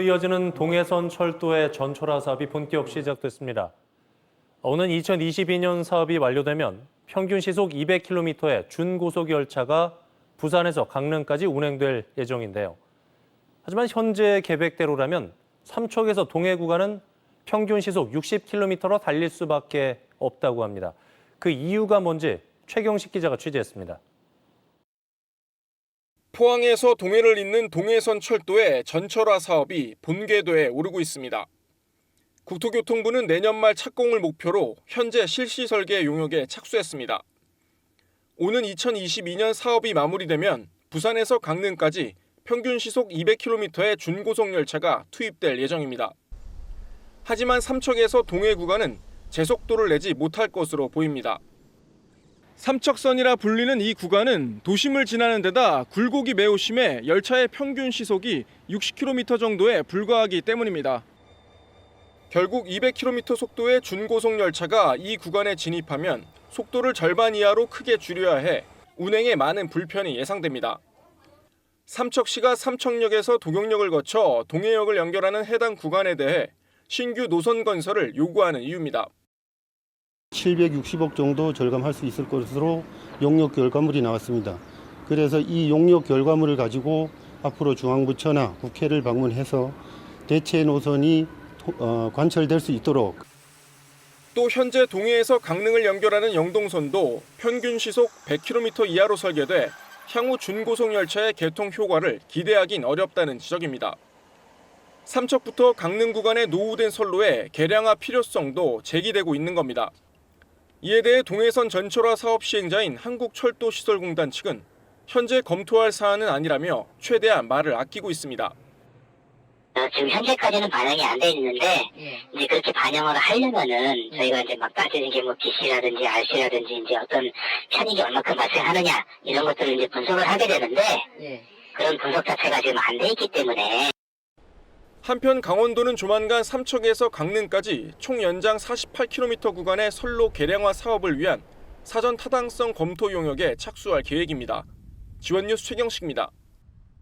이어지는 동해선 철도의 전철화 사업이 본격 시작됐습니다. 오는 2022년 사업이 완료되면 평균 시속 200km의 준고속 열차가 부산에서 강릉까지 운행될 예정인데요. 하지만 현재 계획대로라면 삼척에서 동해 구간은 평균 시속 60km로 달릴 수밖에 없다고 합니다. 그 이유가 뭔지 최경식 기자가 취재했습니다. 포항에서 동해를 잇는 동해선 철도의 전철화 사업이 본궤도에 오르고 있습니다. 국토교통부는 내년 말 착공을 목표로 현재 실시 설계 용역에 착수했습니다. 오는 2022년 사업이 마무리되면 부산에서 강릉까지 평균 시속 200km의 준고속 열차가 투입될 예정입니다. 하지만 삼척에서 동해 구간은 제속도를 내지 못할 것으로 보입니다. 삼척선이라 불리는 이 구간은 도심을 지나는 데다 굴곡이 매우 심해 열차의 평균 시속이 60km 정도에 불과하기 때문입니다. 결국 200km 속도의 준고속 열차가 이 구간에 진입하면 속도를 절반 이하로 크게 줄여야 해 운행에 많은 불편이 예상됩니다. 삼척시가 삼척역에서 도경역을 거쳐 동해역을 연결하는 해당 구간에 대해 신규 노선 건설을 요구하는 이유입니다. 760억 정도 절감할 수 있을 것으로 용역 결과물이 나왔습니다. 그래서 이 용역 결과물을 가지고 앞으로 중앙부처나 국회를 방문해서 대체 노선이 토- 어, 관철될 수 있도록 또 현재 동해에서 강릉을 연결하는 영동선도 평균 시속 100km 이하로 설계돼 향후 준고속 열차의 개통 효과를 기대하긴 어렵다는 지적입니다. 삼척부터 강릉 구간의 노후된 선로의 개량화 필요성도 제기되고 있는 겁니다. 이에 대해 동해선 전철화 사업 시행자인 한국철도시설공단 측은 현재 검토할 사안은 아니라며 최대한 말을 아끼고 있습니다. 어, 지금 현재까지는 반영이 안 돼 있는데 예. 이제 그렇게 반영을 하려면은 저희가 이제 막 따지는 게 뭐 BC라든지 RC라든지 이제 어떤 편익이 얼마큼 발생하느냐 이런 것들을 이제 분석을 하게 되는데 예. 그런 분석 자체가 지금 안 돼 있기 때문에 한편 강원도는 조만간 삼척에서 강릉까지 총 연장 48km 구간의 선로 개량화 사업을 위한 사전 타당성 검토 용역에 착수할 계획입니다. 지원뉴스 최경식입니다.